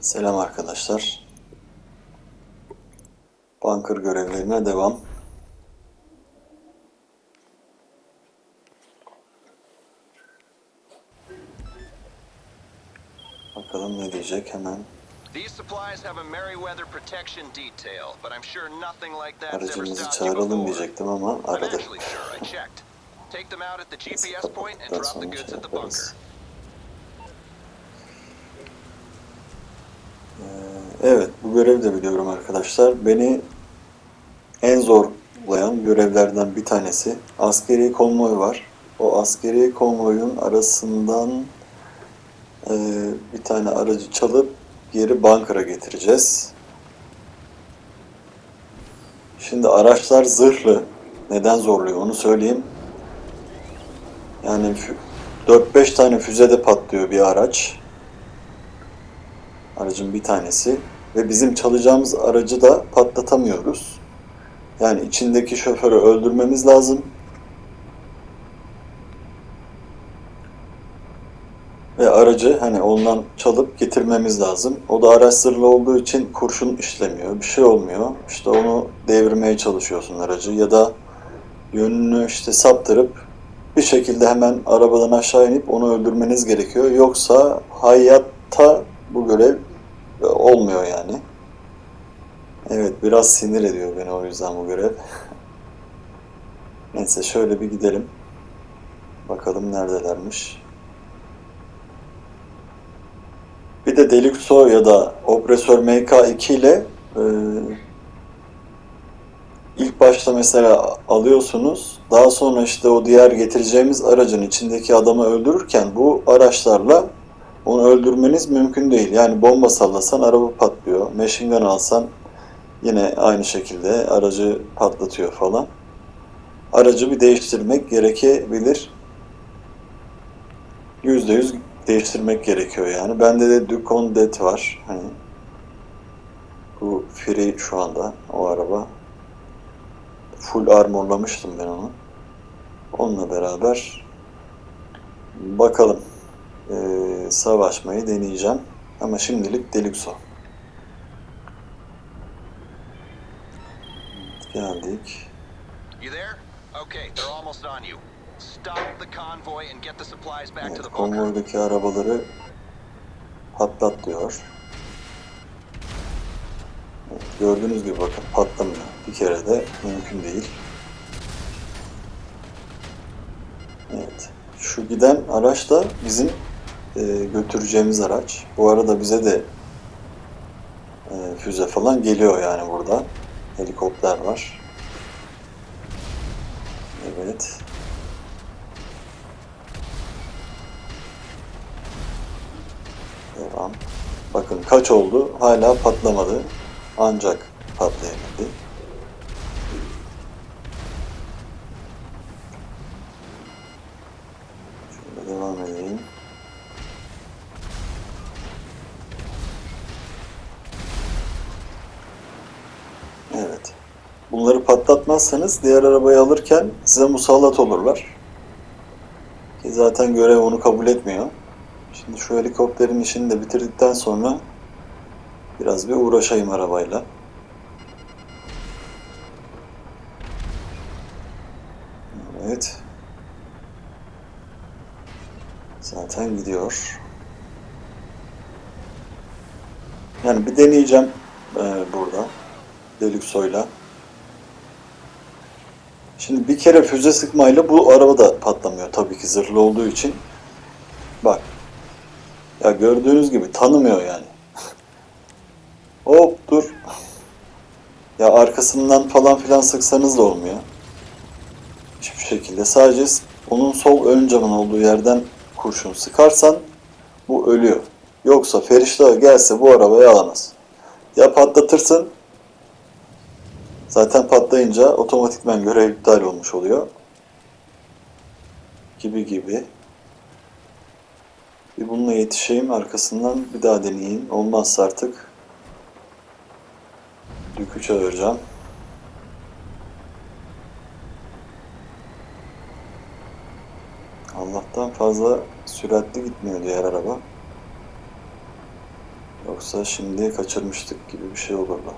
Selam arkadaşlar. Bunker görevlerine devam. Bakalım ne diyecek hemen. These supplies have a Merryweather protection detail, but I'm sure nothing like that's ever Aracımızı çağıralım diyecektim ama aradı. Take them out at the GPS point and drop the goods şey at the bunker. yaparız. Ee, Evet, bu görevi de biliyorum arkadaşlar. Beni en zorlayan görevlerden bir tanesi askeri konvoy var. O askeri konvoyun arasından e, bir tane aracı çalıp geri bunkera getireceğiz. Şimdi araçlar zırhlı. Neden zorluyor onu söyleyeyim. Yani fü- 4-5 tane füzede patlıyor bir araç. Aracın bir tanesi. Ve bizim çalacağımız aracı da patlatamıyoruz. Yani içindeki şoförü öldürmemiz lazım. Ve aracı hani ondan çalıp getirmemiz lazım. O da araç zırhlı olduğu için kurşun işlemiyor. Bir şey olmuyor. İşte onu devirmeye çalışıyorsun aracı. Ya da yönünü işte saptırıp bir şekilde hemen arabadan aşağı inip onu öldürmeniz gerekiyor. Yoksa hayatta bu görev olmuyor yani. Evet biraz sinir ediyor beni o yüzden bu görev. Neyse şöyle bir gidelim. Bakalım neredelermiş. Bir de Deluxo ya da Opresör MK2 ile e, ilk başta mesela alıyorsunuz. Daha sonra işte o diğer getireceğimiz aracın içindeki adamı öldürürken bu araçlarla onu öldürmeniz mümkün değil. Yani bomba sallasan araba patlıyor. Machine alsan yine aynı şekilde aracı patlatıyor falan. Aracı bir değiştirmek gerekebilir. %100 değiştirmek gerekiyor yani. Bende de Ducon Det var. Hani bu free şu anda o araba. Full armorlamıştım ben onu. Onunla beraber bakalım. Ee, savaşmayı deneyeceğim. Ama şimdilik Deluxo. Geldik. You there? Okay, they're almost on you. Evet, konvoydaki arabaları patlat diyor. Evet, gördüğünüz gibi bakın patlamıyor. Bir kere de mümkün değil. Evet. Şu giden araç da bizim e, götüreceğimiz araç. Bu arada bize de e, füze falan geliyor yani burada. Helikopter var. Evet. Devam. Bakın kaç oldu? Hala patlamadı. Ancak patlayabildi. Şöyle devam edeyim. Evet. Patlatmazsanız diğer arabayı alırken size musallat olurlar. Ki zaten görev onu kabul etmiyor. Şimdi şu helikopterin işini de bitirdikten sonra biraz bir uğraşayım arabayla. Evet. Zaten gidiyor. Yani bir deneyeceğim e, burada. Deluxo'yla. Şimdi bir kere füze sıkmayla bu araba da patlamıyor tabii ki zırhlı olduğu için. Bak. Ya gördüğünüz gibi tanımıyor yani. Hop dur. Ya arkasından falan filan sıksanız da olmuyor. Hiçbir şekilde. Sadece onun sol ön camın olduğu yerden kurşun sıkarsan bu ölüyor. Yoksa Feriştah gelse bu arabayı alamaz. Ya patlatırsın Zaten patlayınca otomatikman görev iptal olmuş oluyor. Gibi gibi. Bir bununla yetişeyim arkasından bir daha deneyeyim. Olmazsa artık Dükü çağıracağım. Allah'tan fazla süratli gitmiyor diğer araba. Yoksa şimdi kaçırmıştık gibi bir şey olurdu.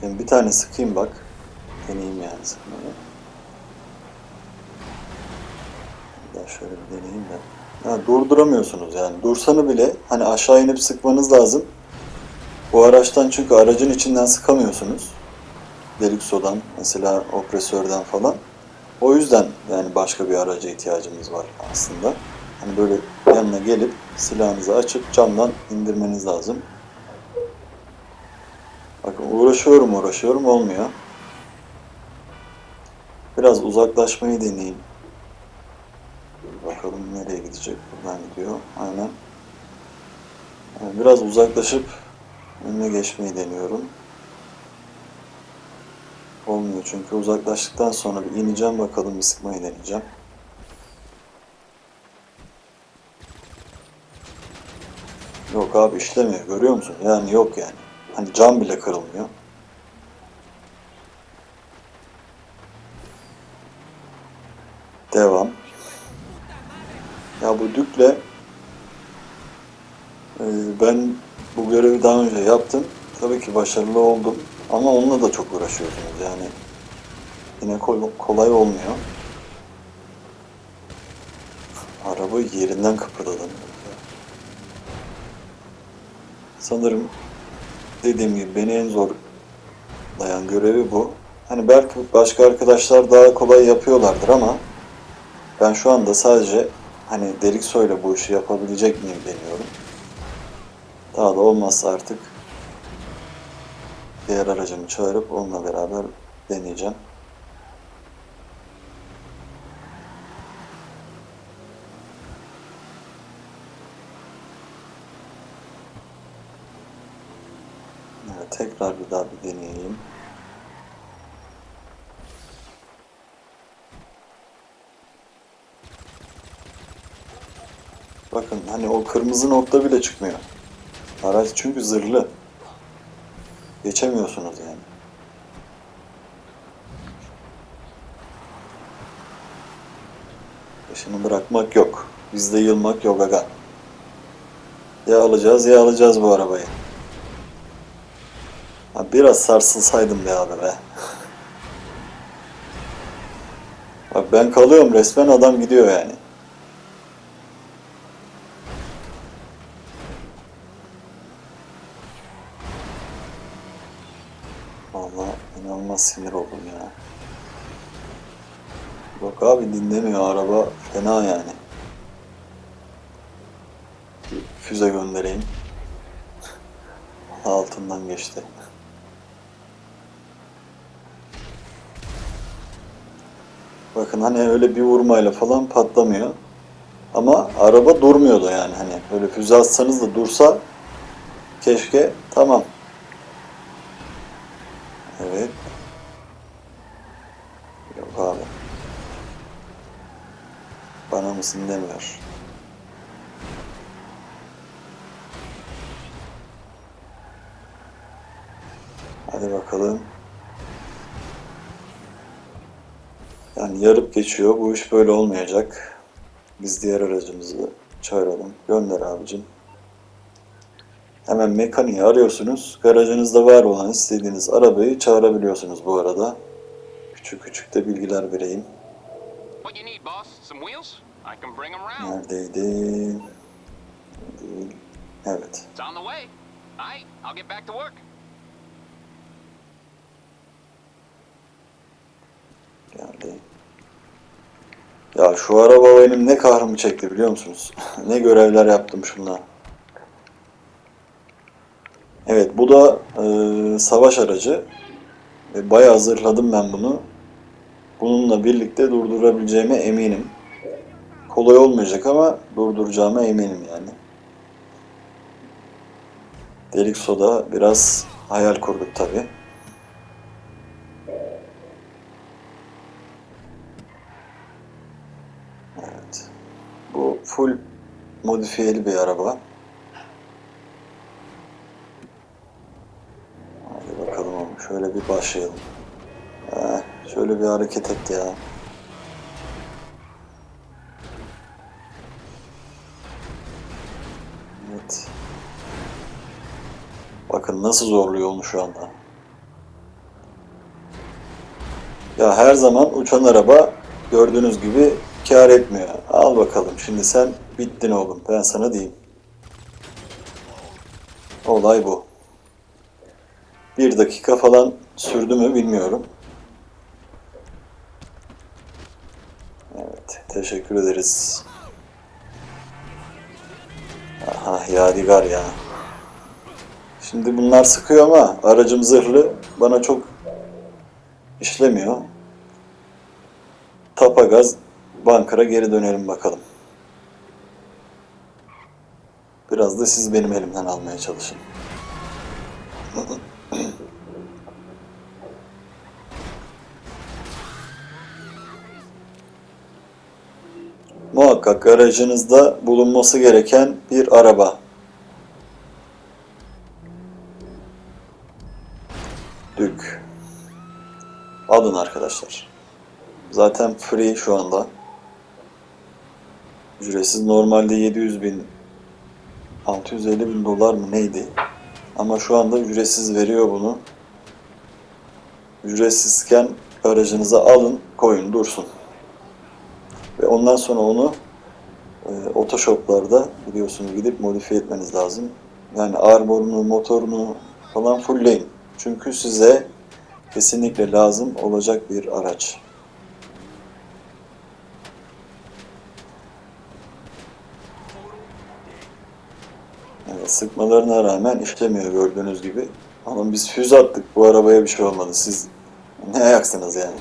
Şimdi bir tane sıkayım bak. Deneyeyim yani sıkmayı. Daha şöyle bir deneyeyim de. Ha, durduramıyorsunuz yani. Dursanı bile hani aşağı inip sıkmanız lazım. Bu araçtan çünkü aracın içinden sıkamıyorsunuz. Delikso'dan mesela opresörden falan. O yüzden yani başka bir araca ihtiyacımız var aslında. Hani böyle yanına gelip silahınızı açıp camdan indirmeniz lazım. Bakın uğraşıyorum uğraşıyorum olmuyor. Biraz uzaklaşmayı deneyeyim. Bakalım nereye gidecek. Buradan gidiyor. Aynen. Yani biraz uzaklaşıp önüne geçmeyi deniyorum. Olmuyor çünkü uzaklaştıktan sonra bir ineceğim bakalım bir sıkmayı deneyeceğim. Yok abi işlemiyor görüyor musun? Yani yok yani. Hani cam bile kırılmıyor. Devam. Ya bu dükle e, ben bu görevi daha önce yaptım. Tabii ki başarılı oldum. Ama onunla da çok uğraşıyorsunuz yani. Yine kol- kolay olmuyor. Araba yerinden kıpırdadı. Sanırım dediğim gibi beni en zor dayan görevi bu. Hani belki başka arkadaşlar daha kolay yapıyorlardır ama ben şu anda sadece hani delik soyla bu işi yapabilecek miyim deniyorum. Daha da olmazsa artık diğer aracımı çağırıp onunla beraber deneyeceğim. Evet, tekrar bir daha bir deneyeyim. Bakın hani o kırmızı nokta bile çıkmıyor. Araç çünkü zırhlı. Geçemiyorsunuz yani. Peşini bırakmak yok. Bizde yılmak yok aga. Ya alacağız ya alacağız bu arabayı. Biraz sarsılsaydım be abi be. Bak ben kalıyorum resmen adam gidiyor yani. Vallahi inanılmaz sinir oldum ya. Yok abi dinlemiyor araba fena yani. Füze göndereyim. Altından geçti. Bakın hani öyle bir vurmayla falan patlamıyor. Ama araba durmuyordu yani hani böyle füze atsanız da dursa keşke tamam. Evet. Yok abi. Bana mısın demiyor. Hadi bakalım. Yani yarıp geçiyor. Bu iş böyle olmayacak. Biz diğer aracımızı çağıralım. Gönder abicim. Hemen mekaniği arıyorsunuz. Garajınızda var olan istediğiniz arabayı çağırabiliyorsunuz bu arada. Küçük küçük de bilgiler vereyim. Neredeydi? Evet. It's Ya şu araba benim ne kahrımı çekti biliyor musunuz? ne görevler yaptım şunla. Evet bu da e, savaş aracı. Ve bayağı zırhladım ben bunu. Bununla birlikte durdurabileceğime eminim. Kolay olmayacak ama durduracağıma eminim yani. Delik soda biraz hayal kurduk tabi. Evet. Bu full modifiyeli bir araba. Hadi bakalım. Şöyle bir başlayalım. Heh, şöyle bir hareket et ya. Evet. Bakın nasıl zorluyor onu şu anda. Ya her zaman uçan araba gördüğünüz gibi kar etmiyor. Al bakalım şimdi sen bittin oğlum ben sana diyeyim. Olay bu. Bir dakika falan sürdü mü bilmiyorum. Evet teşekkür ederiz. Aha Yadigar ya. Şimdi bunlar sıkıyor ama aracım zırhlı bana çok işlemiyor. Tapa gaz bankara geri dönelim bakalım. Biraz da siz benim elimden almaya çalışın. Muhakkak aracınızda bulunması gereken bir araba. Dük. Alın arkadaşlar. Zaten free şu anda. Ücretsiz normalde 700 bin 650 bin dolar mı neydi? Ama şu anda ücretsiz veriyor bunu. Ücretsizken aracınıza alın, koyun, dursun. Ve ondan sonra onu e, otoshoplarda biliyorsunuz gidip modifiye etmeniz lazım. Yani armorunu, motorunu falan fullleyin. Çünkü size kesinlikle lazım olacak bir araç. Evet, sıkmalarına rağmen işlemiyor gördüğünüz gibi. Ama biz füze attık bu arabaya bir şey olmadı. Siz ne ayaksınız yani?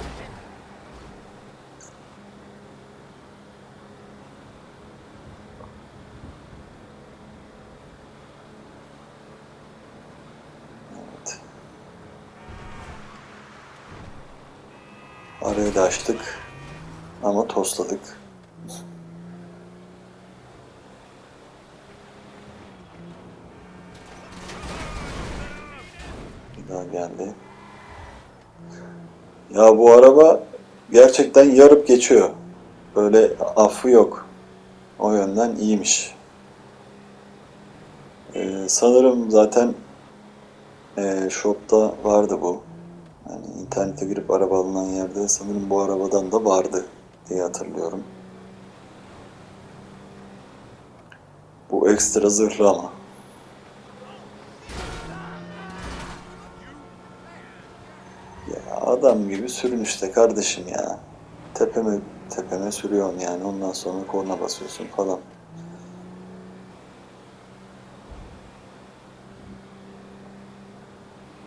Evet. Arayı da açtık. Ama tosladık. Geldi. Ya bu araba gerçekten yarıp geçiyor. Böyle affı yok. O yönden iyiymiş. Ee, sanırım zaten e, shop'ta vardı bu. Yani internete girip araba alınan yerde sanırım bu arabadan da vardı diye hatırlıyorum. Bu ekstra zırhlı ama. Adam gibi sürün işte kardeşim ya. Tepeme tepeme sürüyorsun yani ondan sonra korna basıyorsun falan.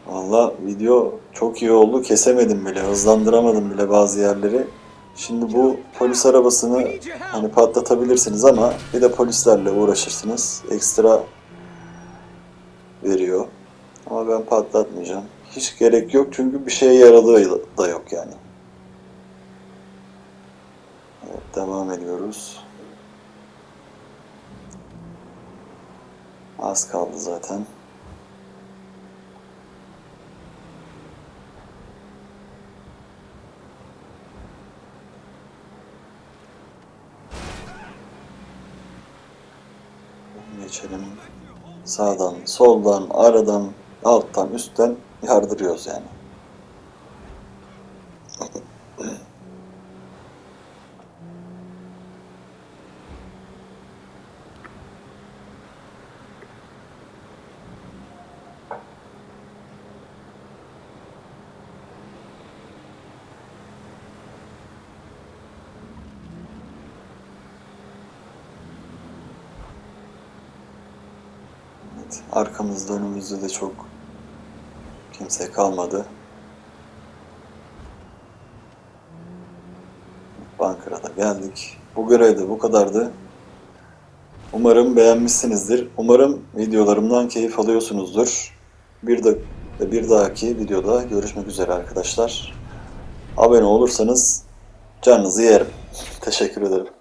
Valla video çok iyi oldu. Kesemedim bile, hızlandıramadım bile bazı yerleri. Şimdi bu polis arabasını hani patlatabilirsiniz ama bir de polislerle uğraşırsınız. Ekstra veriyor. Ama ben patlatmayacağım. Hiç gerek yok çünkü bir şeye yaradığı da yok yani. Evet, devam ediyoruz. Az kaldı zaten. Geçelim. Sağdan, soldan, aradan, alttan, üstten yardırıyoruz yani. Arkamızda önümüzde de çok kimse kalmadı. Bankara'da geldik. Bu görev bu kadardı. Umarım beğenmişsinizdir. Umarım videolarımdan keyif alıyorsunuzdur. Bir de bir dahaki videoda görüşmek üzere arkadaşlar. Abone olursanız canınızı yerim. Teşekkür ederim.